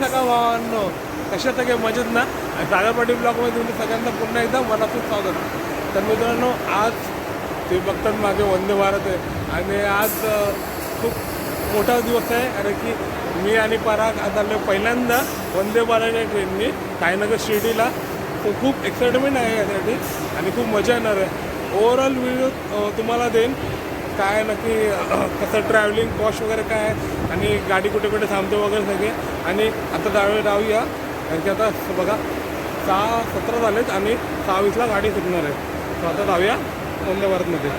Hi my भावांनो कशा सगळे मजेत ना? आणि सागर पाटील ब्लॉगमध्ये सगळ्यांना पुन्हा एकदा मनातून स्वागत. तर मित्रांनो आज ते बघतात मागे वंदे भारत आहे. आणि आज खूप मोठा दिवस आहे. कारण की मी आणि पराग आता आलो पहिल्यांदा वंदे भारत या ट्रेननी साईनगर शिर्डीला. खूप एक्साइटमेंट आहे यासाठी. आणि खूप मजा येणार आहे. ओव्हरऑल व्हिडिओ तुम्हाला देईन. काय नक्की कसं ट्रॅव्हलिंग कॉस्ट वगैरे काय आहे आणि गाडी कुठे कुठे थांबते वगैरे सगळे. आणि आता जावे जाऊया कारण की आता बघा सहा सतरा झालेत आणि सहावीसला गाडी सुटणार आहे. तर आता जाऊया वंदे भारतमध्ये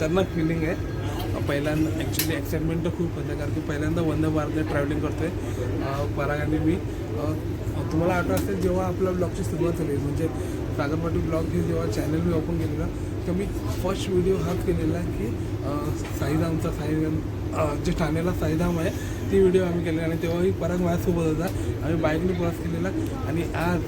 खतरनाक फिलिंग आहे. पहिल्यांदा ॲक्च्युली एक्साइटमेंट तर खूप होतं कारण की पहिल्यांदा वंदे भारतने ट्रॅव्हलिंग करतो आहे पराग आणि मी. तुम्हाला आठवत असेल जेव्हा आपल्या ब्लॉगची सुरुवात झाली म्हणजे सागरपाटी ब्लॉग हे जेव्हा चॅनल मी ओपन केलेलं तर मी फर्स्ट व्हिडिओ हाच केलेला की साईधामचा साईधाम जे ठाण्याला साईधाम आहे ती व्हिडिओ आम्ही केलेला. आणि तेव्हाही पराग माझ्यासोबत होता. आम्ही बाईकने प्रवास केलेला. आणि आज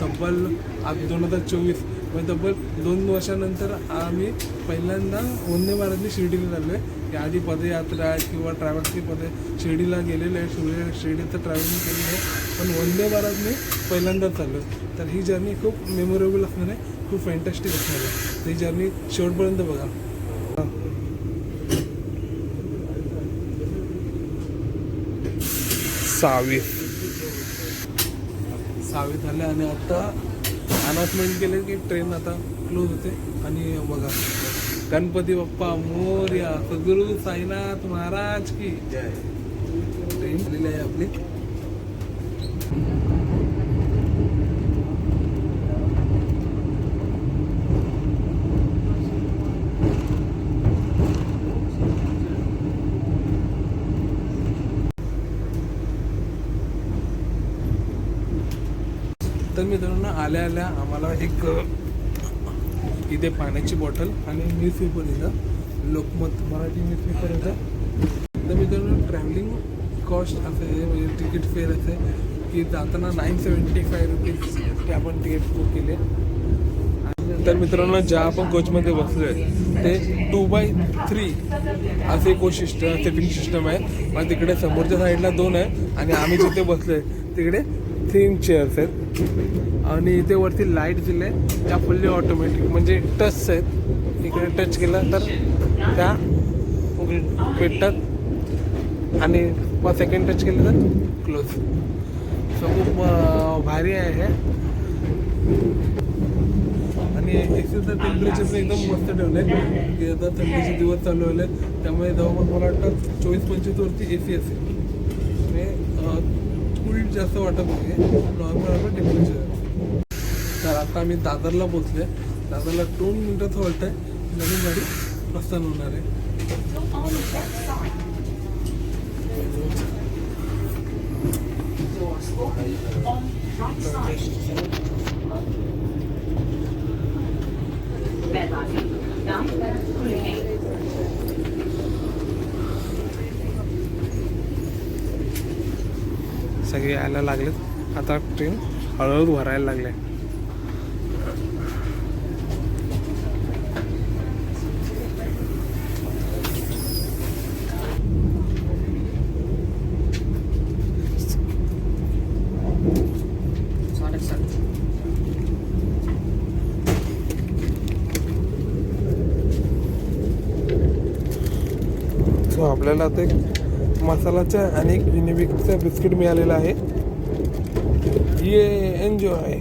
तब्बल आज दोन हजार चोवीस म्हणजे तब्बल दोन वर्षानंतर आम्ही पहिल्यांदा वंदे भारतने शिर्डीला चाललो आहे आधी पदयात्रा किंवा ट्रॅव्हल्सची पद शिर्डीला गेलेलो आहे शिर्डी शिर्डीचं ट्रॅव्हलिंग केलेलं आहे. पण वंदे भारतने पहिल्यांदाच चाललो तर ही जर्नी खूप मेमोरेबल असणार आहे खूप फॅन्टॅस्टिक असणार आहे. तर ही जर्नी शेवटपर्यंत बघा. सहावीस सहावीस झाले आणि आता अनाउन्समेंट केले की ट्रेन आता क्लोज होते. आणि बघा गणपती बाप्पा मोर्या सद्गुरू साईनाथ महाराज की. जय. ट्रेन झालेली आहे आपली. तर मित्रांनो आल्या आल्या आम्हाला एक इथे पाण्याची बॉटल आणि न्यूजपेपर इथं. लोकमत मराठी न्यूजपेपर इथं. तर मित्रांनो ट्रॅव्हलिंग कॉस्ट असं आहे म्हणजे तिकीट फेअर असे की जाताना नाईन सेवन्टी फाय रुपीज ते आपण तिकीट बुक केले तर मित्रांनो ज्या आपण कोचमध्ये बसलो आहे ते टू बाय थ्री असे कोच सिस्टम सेटिंग सिस्टम आहे. मग तिकडे समोरच्या साईडला दोन आहे आणि आम्ही जिथे आहे तिकडे थीम चेअर्स आहेत. आणि इथे वरती लाइट दिले त्या फुल्ली ऑटोमॅटिक म्हणजे टच आहेत. इकडे टच केलं तर त्या उघड- पेटतात आणि पाच सेकंड टच केलं तर क्लोज सो खूप भारी आहे. हे आणि एसीचं टेम्परेचर एकदम मस्त ठेवलं आहे की आता थंडीचे दिवस चालू आहेत त्यामुळे जवळपास मला वाटतं चोवीस पंचवीस वरती ए सी असेल. जास्त वाटत नाही नॉर्मल आपलं टेम्परेचर तर आता आम्ही दादरला पोचले दादरला दोन मिनटं वाटत आहे नवीन गाडी प्रस्थान होणार आहे. सगळे यायला लागलेत. आता ट्रेन हळूहळू भरायला लागले. आपल्याला आता एक मसालाचा आणि एक युनिबिकचं बिस्किट मिळालेलं आहे. ये एन्जॉय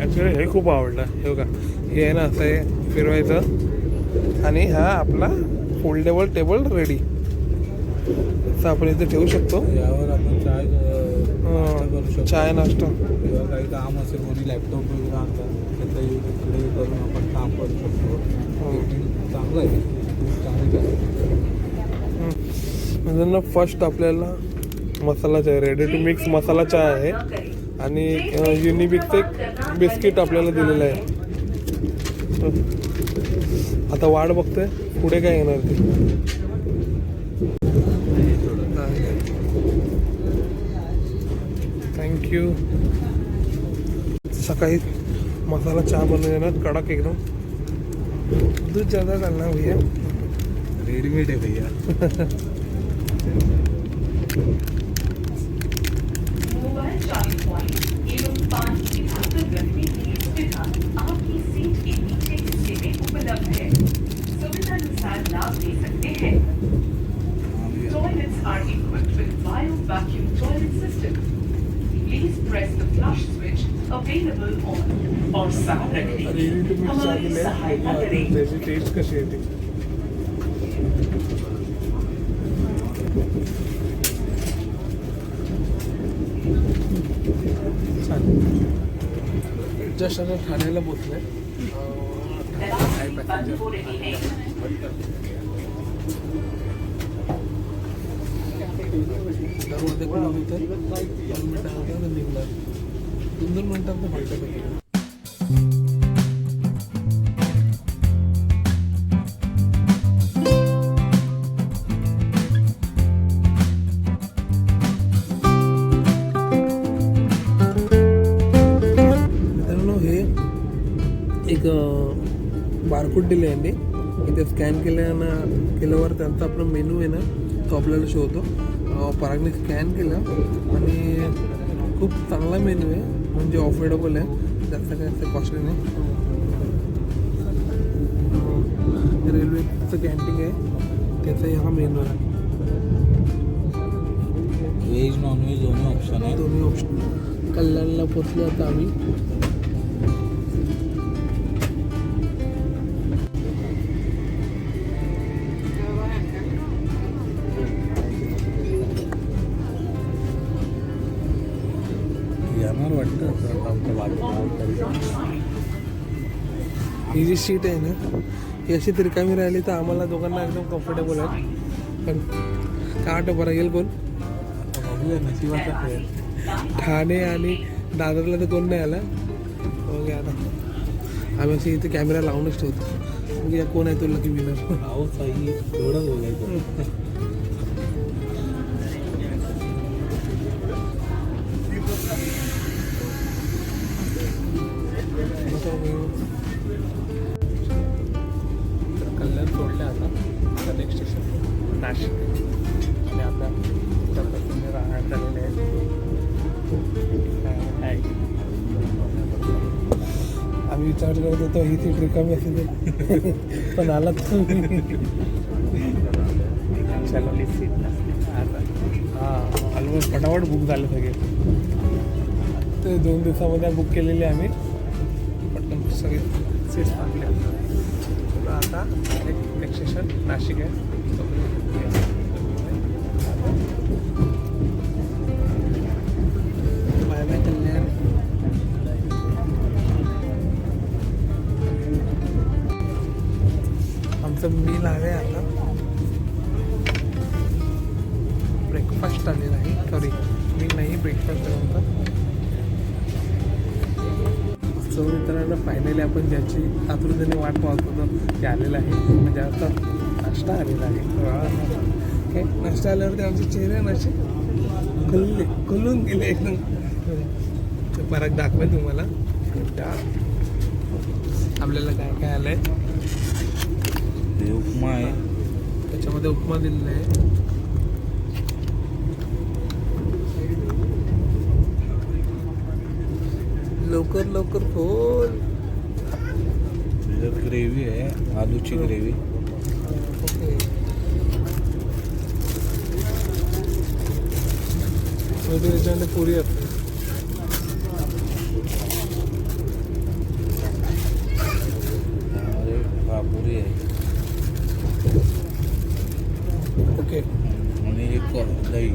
ॲक्च्युली हे खूप आवडलं. हे बघा. हे आहे ना असं आहे फिरवायचं. आणि हा आपला फोल्डेबल टेबल रेडी असं आपण इथे ठेवू शकतो. यावर आपण चाय करू शकतो. चाय नाश्ता. किंवा काही काम असेल कोणी लॅपटॉप वगैरे आणतात त्याचा यूज इकडे करून आपण काम करू शकतो. हो. चांगलं आहे. खूप चांगलं आहे. मित्रांनो फर्स्ट आपल्याला masala chai ready to mix masala chai आहे. आणि युनिबिकचं एक बिस्किट आपल्याला दिलेलं आहे. आता वाट बघतोय पुढे काय येणार ते. थँक्यू सकाळी मसाला चहा बनवून ना कडक एकदम. दूध ज़्यादा डालना भैया. रेडीमेड आहे भैया. available on और साथ रखने रेडी टू की मिक्स हमारी सहायता करें त्याची टेस्ट कशी येते चालेल जस्ट आता ठाण्याला पोचलोय काय बंद पॅसेंजर हो रही है दरवाजे किलोमीटर दोन मिनिटानंतर निघणार दोन दोन मिनिटांत भेटत बारकोड दिले यांनी. इथे स्कॅन केल्यानं केल्यावर त्यांचा आपला मेनू आहे ना तो आपल्याला शो होतो अं, परागने स्कॅन केला आणि खूप चांगला मेनू आहे. म्हणजे ऑफोर्डेबल आहे. जास्त काय असं कॉस्टली नाही. रेल्वेचं कॅन्टीन आहे. त्याचा हा मेनू आहे. व्हेज नॉनव्हेज दोन्ही ऑप्शन आहे दोन्ही ऑप्शन कल्याणला पोचलो आता आम्ही. जी सीट आहे ना ही अशी रिकामी राहिली तर आम्हाला दोघांना एकदम कम्फर्टेबल आहे. पण का वाटतं बरं येईल कोण? ठाणे आणि दादरला तर कोण नाही आला. बघूया आता आम्ही असे इथे कॅमेरा लावूनच ठेवतो. बघूया कोण आहे तो लकी विनर एवढंच बोलायचं. आणि आपल्या उत्तरप्रदेशमध्ये राहण्यात आहेत. आम्ही विचार करत होतो ही सीट रिकामी असेल. पण आला तुम्ही चलो सीट. हां ऑलमोस्ट फटाफट बुक झालं सगळे. ते दोन दिवसामध्ये बुक केलेले आम्ही. पटकन सगळे सीट्स चला आता नेक्स्ट स्टेशन नाशिक आहे. त्यांचं मील आहे आता. ब्रेकफास्ट आलेला आहे. सॉरी मी नाही ब्रेकफास्ट नंतर सो मित्रांनो फायनली आपण ज्याची आतुरतेने वाट पाहत होतो ते आलेलं आहे. म्हणजे आता नाश्ता आलेला आहे. ओके नाश्ता आल्यावरती आमचे चेहरे ना खुलले खुलून गेले एकदम. ते परत दाखवेन तुम्हाला. आपल्याला काय काय आलं आहे हे उपमा आहे. त्याच्यामध्ये उपमा दिलेला आहे. लवकर लवकर खोल. त्याच्यात ग्रेव्ही आहे आलूची ग्रेव्ही. ओके. मध्ये त्याच्यामध्ये पुरी असते पापुरी आहे. ओके आणि एक दही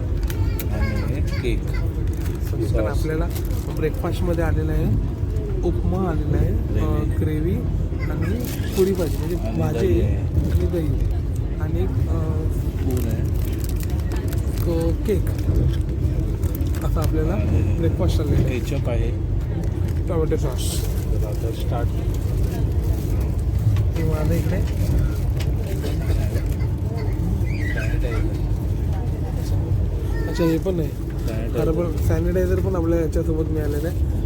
आणि केक. Sauce. आपल्याला ब्रेकफास्टमध्ये आलेलं आहे. उपमा आलेला आहे. ग्रेव्ही आणि पुरी भाजी म्हणजे भाजी. आणि दही. आणि स्पून आहे. क- केक. असं आपल्याला ब्रेकफास्ट आलेलं आहे. केचप आहे. टोमॅटो सॉस आता स्टार्ट माझं इकडे अच्छा हे पण आहे. बरोबर सॅनिटायझर पण आपल्या याच्यासोबत मिळालेलं आहे.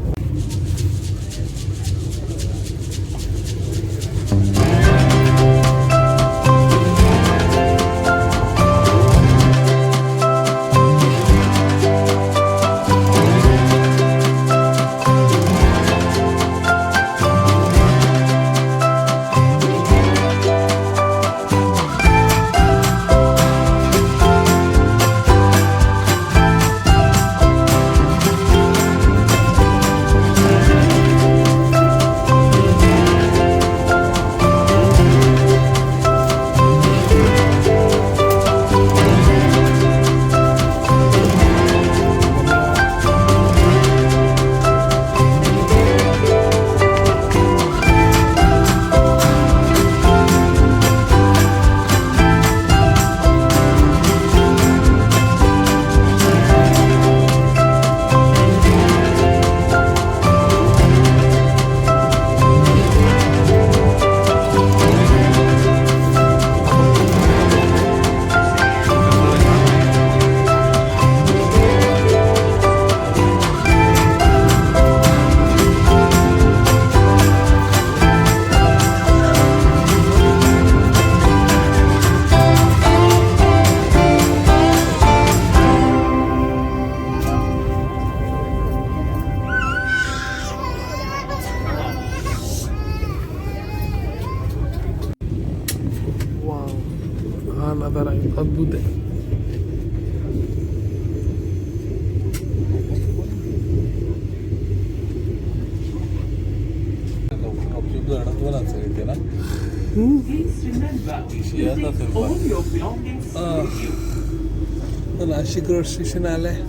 नाशिक रोड स्टेशन आलंय. आहे.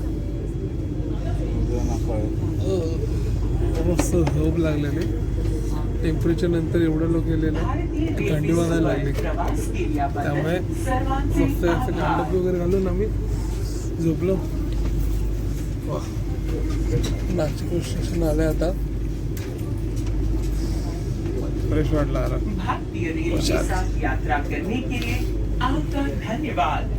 मस्त झोप लागलेली. टेम्परेचर नंतर एवढं लोक गेलेलं भारतीय थंडी रेल्वे वाजायला लागली. त्यामुळे मस्त असं आभार. वगैरे घालून आम्ही झोपलो. नाशिक रोड स्टेशन आलंय आता. फ्रेश वाटला भारतीय रेल के। साथ यात्रा करने के लिए आपका धन्यवाद.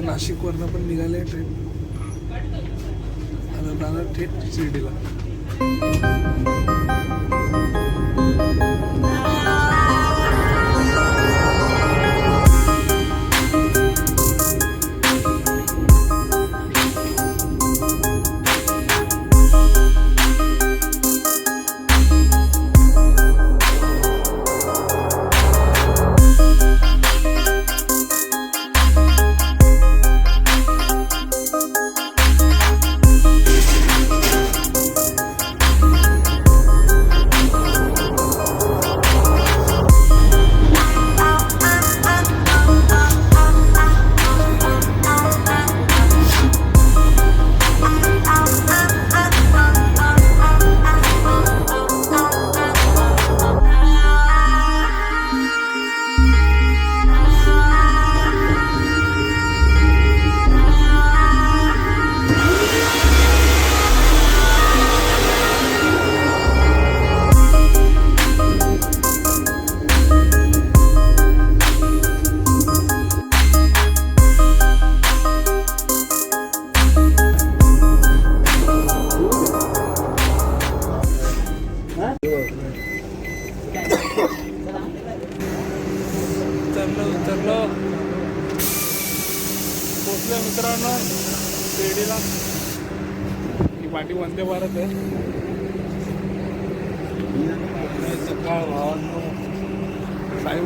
नाशिकवरनं पण निघाले ट्रेन. थेट शिर्डीला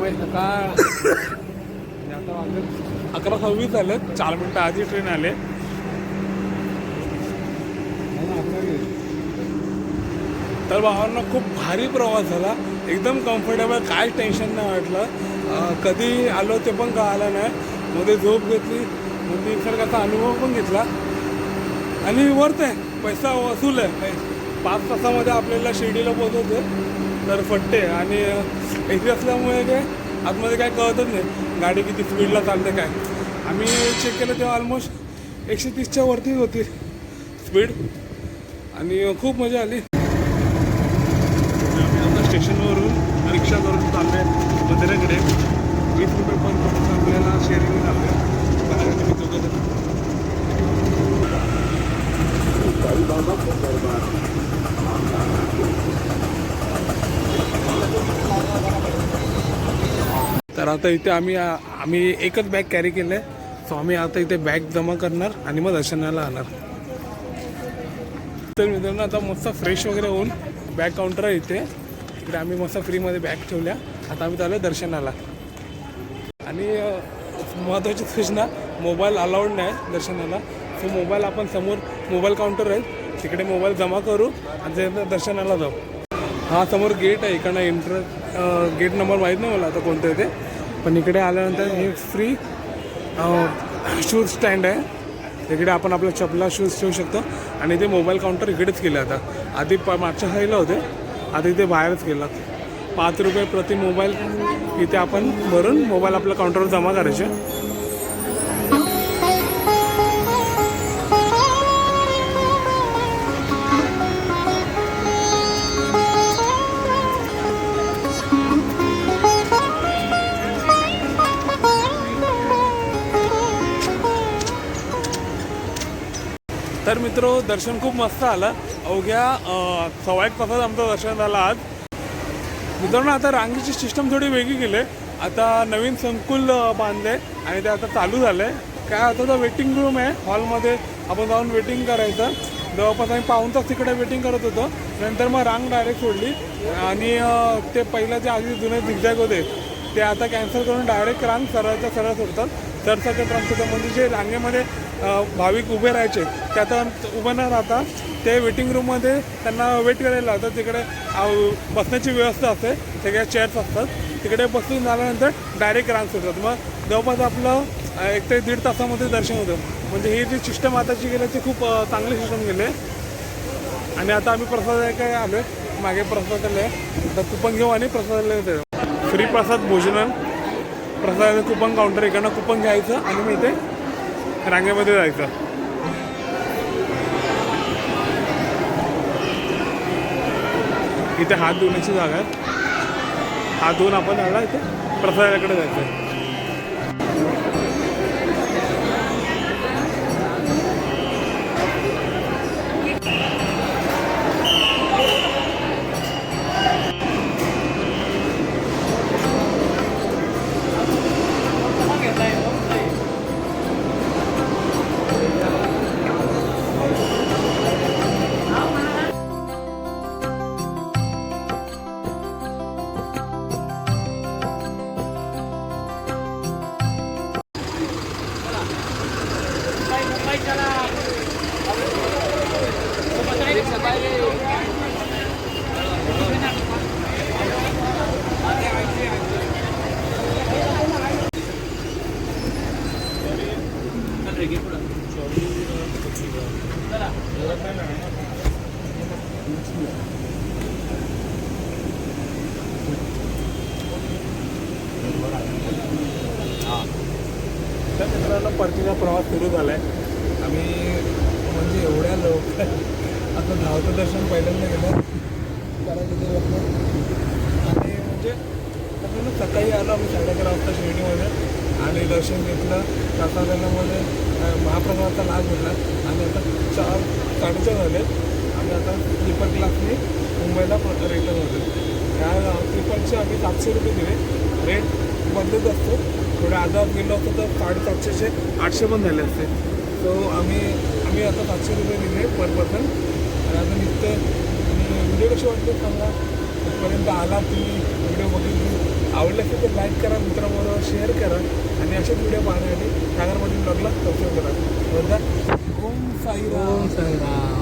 साईबाई सकाळ. म्हणजे आता वाजले अकरा सव्वीस झालं चार मिनटं आधी ट्रेन आले. तर भावांना खूप भारी प्रवास झाला. एकदम कम्फर्टेबल काय टेन्शन नाही वाटलं. कधी आलो ते पण कळालं नाही. मध्ये झोप घेतली. मध्ये निसर्गाचा अनुभव पण घेतला. आणि वरत आहे. पैसा वसूल आहे. पाच तासामध्ये आपल्याला शिर्डीला पोहोचवते तर फट्टे आणि ए सी असल्यामुळे काय आतमध्ये काय कळतच नाही गाडी किती स्पीडला चालते काय. आम्ही चेक केलं तेव्हा ऑलमोस्ट एकशे तीसच्या वरतीच होती स्पीड आणि खूप मजा आली. आता स्टेशनवरून रिक्षा करून चाललो आहे मंदिराकडे. वीस रुपये पण करून आपल्याला शेअरिंग चाललो आहे तुम्ही तर आता इथे आम्ही आम्ही एकच बॅग कॅरी केलं आहे सो आम्ही आता इथे बॅग जमा करणार आणि मग दर्शनाला आणणार. तर मित्रांनो आता मस्त फ्रेश वगैरे होऊन बॅग काउंटर आहे इथे. इकडे आम्ही मस्त फ्रीमध्ये बॅग ठेवल्या. आता आम्ही चालू दर्शनाला. आणि महत्त्वाची सूचना मोबाईल अलाउड नाही दर्शनाला. सो मोबाईल आपण समोर मोबाईल काउंटर आहे. तिकडे मोबाईल जमा करू आणि दर्शनाला जाऊ. हा समोर गेट आहे इकडनं एंटर गेट नंबर माहीत नाही मला आता कोणतं आहे ते. पण इकडे आल्यानंतर हे फ्री शूज स्टँड आहे. तिकडे आपण आपल्या चपला शूज ठेवू शकतो. आणि ते मोबाईल काउंटर इकडेच केलं आता. आधी प मागच्या साईडला होते. आता इथे बाहेरच केलं. पाच रुपये प्रति मोबाईल इथे आपण भरून मोबाईल आपल्या काउंटरवर जमा करायचे. तर मित्र दर्शन खूप मस्त आलं अवघ्या सव्वा एक तासात आमचं दर्शन झालं आज. मित्रांनो आता रांगेची सिस्टम थोडी वेगळी केली आहे. आता नवीन संकुल बांधले आणि ते आता चालू झालं. आहे काय आता तर वेटिंग रूम आहे. हॉलमध्ये आपण जाऊन वेटिंग करायचं. जवळपास आम्ही पाहून तास तिकडे वेटिंग करत होतो. नंतर मग रांग डायरेक्ट सोडली. आणि ते पहिलं जे आधी जुने झिगझॅग होते ते आता कॅन्सल करून डायरेक्ट रांग सरळच्या सरळ सोडतात. सरसकट रांग सोडतात म्हणजे जे रांगेमध्ये भाविक उभे राहायचे ते आता उभं न राहता ते वेटिंग रूममध्ये त्यांना वेट करायला लावतात. तिकडे बसण्याची व्यवस्था असते. सगळ्या चेअर्स असतात. तिकडे बसून झाल्यानंतर डायरेक्ट रांग सोडतात मग जवळपास आपलं एक ते दीड तासामध्ये दर्शन होतं. म्हणजे ही जी सिस्टम आताची गेली ती खूप चांगली सिस्टम गेली आणि आता आम्ही प्रसाद काय आलो आहे मागे प्रसादालय आहे आता कुपन घेऊ आणि प्रसादालय येतो फ्री प्रसाद भोजन प्रसादाचं कुपन काउंटर इकडनं कुपन घ्यायचं आणि मग इथे रांगेमध्ये जायचं. इथे हात धुण्याची जागा आहे. हात धुवून आपण आला इथे प्रसादाकडे जायचं आहे दर्शन घेतलं. प्रसादामध्ये महाप्रसादाचा लाभ घेतला. आणि आता चार साडेचार झाले. आणि आता त्रिपट लाखने मुंबईला रिटर्न होते. त्या त्रिपटचे आम्ही सातशे रुपये दिले. रेट बदलत असतो. थोडे आजार गेलो असतो तर साडेसातशेचे आठशे पण झाले असते. सो आम्ही आम्ही आता सातशे रुपये दिले पर पर्सन आणि आता निघतो आणि व्हिडिओ कसे वाटते सांगा. इथपर्यंत आला तुम्ही व्हिडिओ बघितली. आवडलं असेल तर लाईक करा मित्रांबरोबर शेअर करा. आणि असेच व्हिडिओ पाहण्यासाठी सागरमधील ब्लॉगला सबस्क्राईब करा. ओम साईराम. ओम साईराम.